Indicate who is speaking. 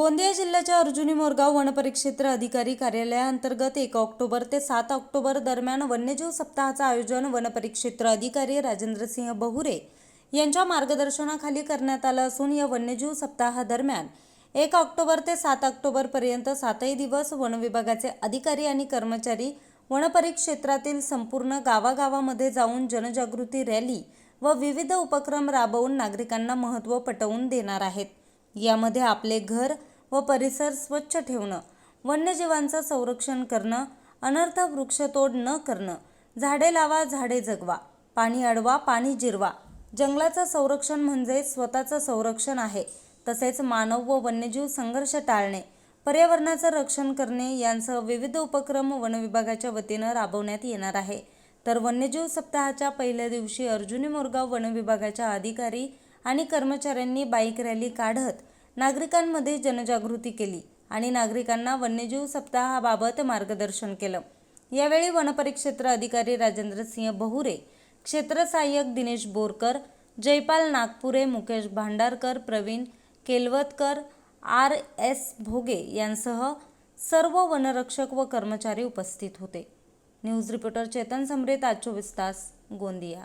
Speaker 1: गोंदिया जिल्ह्याच्या अर्जुनी मोरगाव वनपरिक्षेत्र अधिकारी कार्यालयाअंतर्गत एक ऑक्टोबर ते सात ऑक्टोबर दरम्यान वन्यजीव सप्ताहाचं आयोजन वनपरिक्षेत्र अधिकारी राजेंद्रसिंह बहुरे यांच्या मार्गदर्शनाखाली करण्यात आलं असून या वन्यजीव सप्ताहादरम्यान एक ऑक्टोबर ते सात ऑक्टोबरपर्यंत सातही दिवस वनविभागाचे अधिकारी आणि कर्मचारी वनपरिक्षेत्रातील संपूर्ण गावागावामध्ये जाऊन जनजागृती रॅली व विविध उपक्रम राबवून नागरिकांना महत्त्व पटवून देणार आहेत. यामध्ये आपले घर व परिसर स्वच्छ ठेवणं वन्यजीवांचं संरक्षण करणं अनर्थ वृक्षतोड न करणं झाडे लावा झाडे जगवा पाणी अडवा पाणी जिरवा. जंगलाचं संरक्षण म्हणजे स्वतःचं संरक्षण आहे. तसेच मानव व वन्यजीव संघर्ष टाळणे पर्यावरणाचं रक्षण करणे यांसह विविध उपक्रम वनविभागाच्या वतीनं राबवण्यात येणार आहे. तर वन्यजीव सप्ताहाच्या पहिल्या दिवशी अर्जुनी मोरगाव वनविभागाच्या अधिकारी आणि कर्मचाऱ्यांनी बाईक रॅली काढत नागरिकांमध्ये जनजागृती केली आणि नागरिकांना वन्यजीव सप्ताहाबाबत मार्गदर्शन केलं. यावेळी वनपरिक्षेत्र अधिकारी राजेंद्र सिंह बहुरे क्षेत्र सहाय्यक दिनेश बोरकर जयपाल नागपुरे मुकेश भांडारकर प्रवीण केलवतकर आर एस भोगे यांसह सर्व वनरक्षक व कर्मचारी उपस्थित होते. न्यूज रिपोर्टर चेतन समरेत आज चोवीस तास गोंदिया.